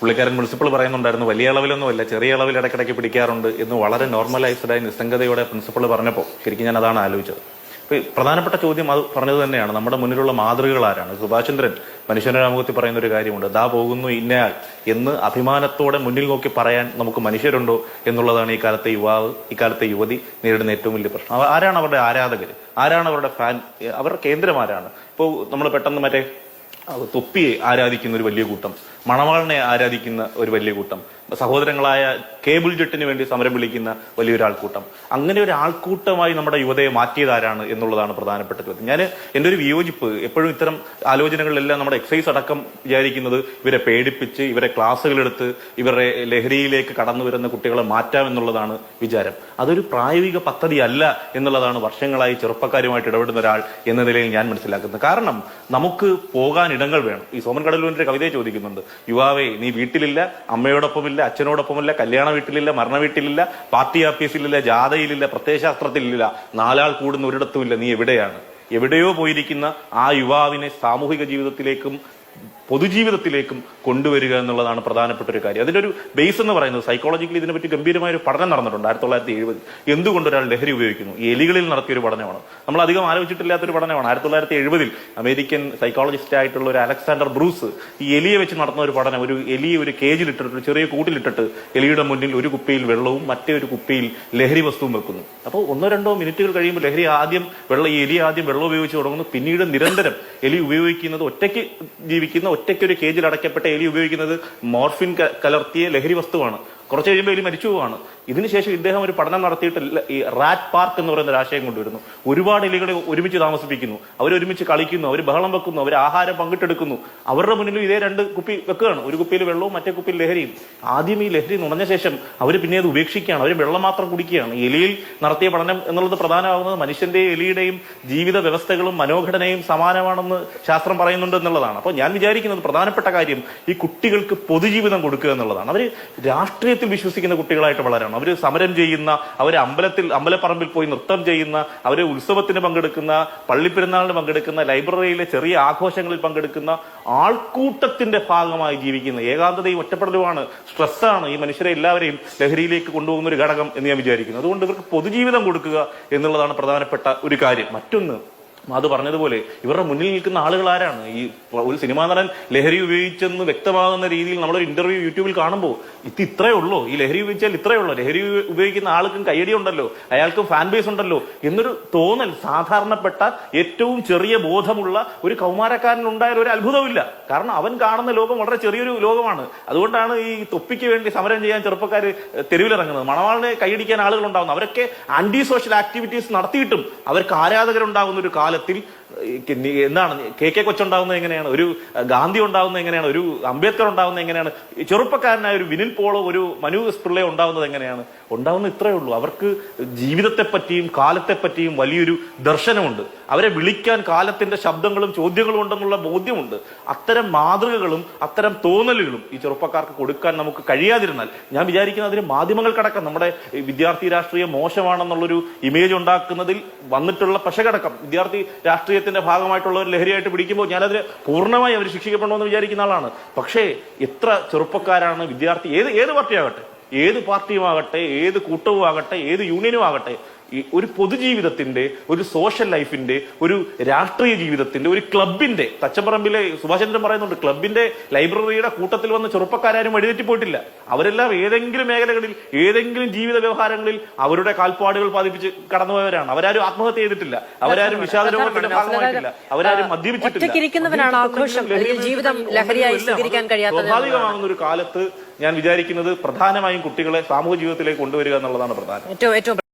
പുള്ളിക്കാരൻ പ്രിൻസിപ്പൾ പറയുന്നുണ്ടായിരുന്നു വലിയ അളവിലൊന്നുമല്ല ചെറിയ അളവിൽ ഇടയ്ക്കിടയ്ക്ക് പിടിക്കാറുണ്ട് എന്ന് വളരെ നോർമലൈസ്ഡായി നിസ്സംഗതയോടെ പ്രിൻസിപ്പൾ പറഞ്ഞപ്പോൾ ശരിക്കും ഞാൻ അതാണ് ആലോചിച്ചത്. പ്രധാനപ്പെട്ട ചോദ്യം അത് പറഞ്ഞത് തന്നെയാണ്. നമ്മുടെ മുന്നിലുള്ള മാതൃകകൾ ആരാണ്? സുഭാഷ് ചന്ദ്രൻ മനുഷ്യന്റെ രാമകത്തിൽ പറയുന്ന ഒരു കാര്യമുണ്ട്. ദാ പോകുന്നു ഇന്നയാൾ എന്ന് അഭിമാനത്തോടെ മുന്നിൽ നോക്കി പറയാൻ നമുക്ക് മനുഷ്യരുണ്ടോ എന്നുള്ളതാണ് ഈ കാലത്തെ യുവാവ് ഇക്കാലത്തെ കാലത്തെ യുവതി നേരിടുന്ന ഏറ്റവും വലിയ പ്രശ്നം. ആരാണ് അവരുടെ ആരാധകർ? ആരാണ് അവരുടെ ഫാൻ? അവരുടെ കേന്ദ്രം ആരാണ്? ഇപ്പോൾ നമ്മൾ പെട്ടെന്ന് മറ്റേ തൊപ്പിയെ ആരാധിക്കുന്ന ഒരു വലിയ കൂട്ടം. മണവാളിനെ ആരാധിക്കുന്ന ഒരു വലിയ കൂട്ടം. സഹോദരങ്ങളായ കേബിൾ ജെട്ടിന് വേണ്ടി സമരം വിളിക്കുന്ന വലിയൊരു ആൾക്കൂട്ടം. അങ്ങനെ ഒരു ആൾക്കൂട്ടമായി നമ്മുടെ യുവതയെ മാറ്റിയതാരാണ് എന്നുള്ളതാണ് പ്രധാനപ്പെട്ട ചോദ്യം. ഞാൻ എന്റെ ഒരു വിയോജിപ്പ് എപ്പോഴും ഇത്തരം ആലോചനകളിലെല്ലാം നമ്മുടെ എക്സൈസ് അടക്കം വിചാരിക്കുന്നത് ഇവരെ പേടിപ്പിച്ച് ഇവരെ ക്ലാസ്സുകളെടുത്ത് ഇവരുടെ ലഹരിയിലേക്ക് കടന്നു വരുന്ന കുട്ടികളെ മാറ്റാം എന്നുള്ളതാണ് വിചാരം. അതൊരു പ്രായോഗിക പദ്ധതി അല്ല എന്നുള്ളതാണ് വർഷങ്ങളായി ചെറുപ്പക്കാരുമായിട്ട് ഇടപെടുന്ന ഒരാൾ എന്ന നിലയിൽ ഞാൻ മനസ്സിലാക്കുന്നത്. കാരണം നമുക്ക് പോകാൻ ഇടങ്ങൾ വേണം. ഈ സോമൻ കടലൂരിന്റെ കവിതയെ ചോദിക്കുന്നുണ്ട്. യുവാവേ നീ വീട്ടിലില്ല അമ്മയോടൊപ്പമില്ല അച്ഛനോടൊപ്പമില്ല കല്യാണ വീട്ടിലില്ല മരണ വീട്ടിലില്ല പാർട്ടി ഓഫീസിലില്ല ജാഥയിലില്ല പ്രത്യയശാസ്ത്രത്തിലില്ല നാലാൾ കൂടുന്ന ഒരിടത്തുമില്ല നീ എവിടെയാണ്? എവിടെയോ പോയിരിക്കുന്ന ആ യുവാവിനെ സാമൂഹിക ജീവിതത്തിലേക്കും പൊതുജീവിതത്തിലേക്കും കൊണ്ടുവരിക എന്നുള്ളതാണ് പ്രധാനപ്പെട്ട ഒരു കാര്യം. അതിന്റെ ഒരു ബേസ് എന്ന് പറയുന്നത് സൈക്കോളജിക്കലി ഇതിനെപ്പറ്റി ഗംഭീരമായ ഒരു പഠനം നടന്നിട്ടുണ്ട് ആയിരത്തി തൊള്ളായിരത്തി എഴുപത് എന്തുകൊണ്ട് ഒരാൾ ലഹരി ഉപയോഗിക്കുന്നു? എലികളിൽ നടത്തിയ ഒരു പഠനമാണ്. നമ്മൾ അധികം ആലോചിച്ചിട്ടില്ലാത്തൊരു പഠനമാണ്. ആയിരത്തി തൊള്ളായിരത്തി എഴുപതിൽ അമേരിക്കൻ സൈക്കോളജിസ്റ്റ് ആയിട്ടുള്ള ഒരു അലക്സാണ്ടർ ബ്രൂസ് ഈ എലിയെ വെച്ച് നടത്തുന്ന ഒരു പഠനം ഒരു എലിയെ ഒരു കേജിലിട്ടിട്ട് ഒരു ചെറിയ കൂട്ടിലിട്ടിട്ട് എലിയുടെ മുന്നിൽ ഒരു കുപ്പിയിൽ വെള്ളവും മറ്റേ ഒരു കുപ്പിയിൽ ലഹരി വസ്തുവും വെക്കുന്നു. അപ്പോൾ ഒന്നോ രണ്ടോ മിനിറ്റുകൾ കഴിയുമ്പോൾ ലഹരി ആദ്യം വെള്ളം ഈ എലി ആദ്യം വെള്ളം ഉപയോഗിച്ച് തുടങ്ങുന്നു. പിന്നീട് നിരന്തരം എലി ഉപയോഗിക്കുന്നത് ഒറ്റയ്ക്ക് ജീവിക്കുന്ന ഒറ്റയ്ക്കൊരു കേജിൽ അടയ്ക്കപ്പെട്ട എലി ഉപയോഗിക്കുന്നത് മോർഫിൻ കലർത്തിയ ലഹരി വസ്തുവാണ്. കുറച്ച് കഴിയുമ്പോൾ ഇതിൽ മരിച്ചു പോവാണ്. ഇതിനുശേഷം ഇദ്ദേഹം ഒരു പഠനം നടത്തിയിട്ട് ഈ റാറ്റ് പാർക്ക് എന്ന് പറയുന്ന ഒരു ആശയം കൊണ്ടുവരുന്നു. ഒരുപാട് എലികളെ ഒരുമിച്ച് താമസിപ്പിക്കുന്നു. അവരൊരുമിച്ച് കളിക്കുന്നു. അവർ ബഹളം വെക്കുന്നു. അവർ ആഹാരം പങ്കിട്ടെടുക്കുന്നു. അവരുടെ മുന്നിലും ഇതേ രണ്ട് കുപ്പി വെക്കുകയാണ്. ഒരു കുപ്പിയിൽ വെള്ളവും മറ്റേ കുപ്പിയിൽ ലഹരിയും. ആദ്യം ഈ ലഹരി നുണഞ്ഞ ശേഷം അവർ പിന്നെ അത് ഉപേക്ഷിക്കുകയാണ്. അവർ വെള്ളം മാത്രം കുടിക്കുകയാണ്. എലിയിൽ നടത്തിയ പഠനം എന്നുള്ളത് പ്രധാനമാകുന്നത് മനുഷ്യന്റെയും എലിയുടെയും ജീവിത വ്യവസ്ഥകളും മനോഘടനയും സമാനമാണെന്ന് ശാസ്ത്രം പറയുന്നുണ്ട് എന്നുള്ളതാണ്. അപ്പോൾ ഞാൻ വിചാരിക്കുന്നത് പ്രധാനപ്പെട്ട കാര്യം ഈ കുട്ടികൾക്ക് പൊതുജീവിതം കൊടുക്കുക എന്നുള്ളതാണ്. അവർ രാഷ്ട്രീയത്തിൽ വിശ്വസിക്കുന്ന കുട്ടികളായിട്ട് വളരണം. അവർ സമരം ചെയ്യുന്ന അവർ അമ്പലത്തിൽ അമ്പലപ്പറമ്പിൽ പോയി നൃത്തം ചെയ്യുന്ന അവർ ഉത്സവത്തിന് പങ്കെടുക്കുന്ന പള്ളിപ്പെരുന്നാളിന് പങ്കെടുക്കുന്ന ലൈബ്രറിയിലെ ചെറിയ ആഘോഷങ്ങളിൽ പങ്കെടുക്കുന്ന ആൾക്കൂട്ടത്തിന്റെ ഭാഗമായി ജീവിക്കുന്ന ഏകാന്തതയും ഒറ്റപ്പെടലുമാണ് സ്ട്രെസ്സാണ് ഈ മനുഷ്യരെ എല്ലാവരെയും ലഹരിയിലേക്ക് കൊണ്ടുപോകുന്ന ഒരു ഘടകം എന്ന് ഞാൻ വിചാരിക്കുന്നു. അതുകൊണ്ട് ഇവർക്ക് പൊതുജീവിതം കൊടുക്കുക എന്നുള്ളതാണ് പ്രധാനപ്പെട്ട ഒരു കാര്യം. മറ്റൊന്ന് അത് പറഞ്ഞതുപോലെ ഇവരുടെ മുന്നിൽ നിൽക്കുന്ന ആളുകൾ ആരാണ്? ഈ ഒരു സിനിമാ നടൻ ലഹരി ഉപയോഗിച്ചെന്ന് വ്യക്തമാകുന്ന രീതിയിൽ നമ്മളൊരു ഇന്റർവ്യൂ യൂട്യൂബിൽ കാണുമ്പോൾ ഇത് ഇത്രേ ഉള്ളൂ. ഈ ലഹരി ഉപയോഗിച്ചാൽ ഇത്രയേ ഉള്ളൂ. ലഹരി ഉപയോഗിക്കുന്ന ആൾക്കും കയ്യടി ഉണ്ടല്ലോ. അയാൾക്കും ഫാൻ ബേസ് ഉണ്ടല്ലോ. എന്നൊരു തോന്നൽ സാധാരണപ്പെട്ട ഏറ്റവും ചെറിയ ബോധമുള്ള ഒരു കൗമാരക്കാരൻ ഉണ്ടായാൽ ഒരു അത്ഭുതമില്ല കാരണം അവൻ കാണുന്ന ലോകം വളരെ ചെറിയൊരു ലോകമാണ്. അതുകൊണ്ടാണ് ഈ തൊപ്പിക്ക് വേണ്ടി സമരം ചെയ്യാൻ ചെറുപ്പക്കാർ തെരുവിലിറങ്ങുന്നത്. മണവാളിനെ കൈയടിക്കാൻ ആളുകൾ ഉണ്ടാകുന്നു. അവരൊക്കെ ആന്റി സോഷ്യൽ ആക്ടിവിറ്റീസ് നടത്തിയിട്ടും അവർക്ക് ആരാധകരുണ്ടാകുന്ന ഒരു കാലത്തിൽ ഈ കെ- നി- എന്താണ് കെ കെ കൊച്ചുണ്ടാവുന്നത് എങ്ങനെയാണ്? ഒരു ഗാന്ധി ഉണ്ടാവുന്നത് എങ്ങനെയാണ്? ഒരു അംബേദ്കർ ഉണ്ടാവുന്നത് എങ്ങനെയാണ്? ചെറുപ്പക്കാരനായ ഒരു വിനിൽ പോളോ ഒരു മനു പിള്ളയോ ഉണ്ടാകുന്നത് എങ്ങനെയാണ്? ഉണ്ടാവുന്ന ഇത്രയേ ഉള്ളൂ. അവർക്ക് ജീവിതത്തെ പറ്റിയും കാലത്തെ പറ്റിയും വലിയൊരു ദർശനമുണ്ട്. അവരെ വിളിക്കാൻ കാലത്തിന്റെ ശബ്ദങ്ങളും ചോദ്യങ്ങളും ഉണ്ടെന്നുള്ള ബോധ്യമുണ്ട്. അത്തരം മാതൃകകളും അത്തരം തോന്നലുകളും ഈ ചെറുപ്പക്കാർക്ക് കൊടുക്കാൻ നമുക്ക് കഴിയാതിരുന്നാൽ ഞാൻ വിചാരിക്കുന്നത് അതിന് മാധ്യമങ്ങൾക്കടക്കം നമ്മുടെ വിദ്യാർത്ഥി രാഷ്ട്രീയം മോശമാണെന്നുള്ളൊരു ഇമേജ് ഉണ്ടാക്കുന്നതിൽ വന്നിട്ടുള്ള പശകടക്കം. വിദ്യാർത്ഥി രാഷ്ട്രീയത്തിന്റെ ഭാഗമായിട്ടുള്ള ഒരു ലഹരിയായിട്ട് പിടിക്കുമ്പോൾ ഞാനതിന് പൂർണമായി അവർ ശിക്ഷിക്കപ്പെടണമെന്ന് വിചാരിക്കുന്ന ആളാണ്. പക്ഷേ എത്ര ചെറുപ്പക്കാരാണ് വിദ്യാർത്ഥി ഏത് ഏത് പാർട്ടിയാകട്ടെ ഏത് പാർട്ടിയുമാകട്ടെ ഏത് കൂട്ടവും ആകട്ടെ ഏത് യൂണിയനും ആകട്ടെ ഈ ഒരു പൊതുജീവിതത്തിന്റെ ഒരു സോഷ്യൽ ലൈഫിന്റെ ഒരു രാഷ്ട്രീയ ജീവിതത്തിന്റെ ഒരു ക്ലബിന്റെ തച്ചപ്പറമ്പിലെ സുഭാഷ് ചന്ദ്രൻ പറയുന്നുണ്ട് ക്ലബിന്റെ ലൈബ്രറിയുടെ കൂട്ടത്തിൽ വന്ന ചെറുപ്പക്കാരും വഴിതെറ്റി പോയിട്ടില്ല. അവരെല്ലാം ഏതെങ്കിലും മേഖലകളിൽ ഏതെങ്കിലും ജീവിത വ്യവഹാരങ്ങളിൽ അവരുടെ കാൽപ്പാടുകൾ പതിപ്പിച്ച് കടന്നുപോയവരാണ്. അവരാരും ആത്മഹത്യ ചെയ്തിട്ടില്ല. അവരാരും വിഷാദ രോഗത്തിന്റെ ഭാഗമായിട്ടില്ല അവരാരും മദ്യപിച്ചിട്ടില്ല. സ്വാഭാവികമാകുന്ന ഒരു കാലത്ത് ഞാൻ വിചാരിക്കുന്നത് പ്രധാനമായും കുട്ടികളെ സാമൂഹ്യ ജീവിതത്തിലേക്ക് കൊണ്ടുവരിക എന്നുള്ളതാണ് പ്രധാനം. ഏറ്റവും ഏറ്റവും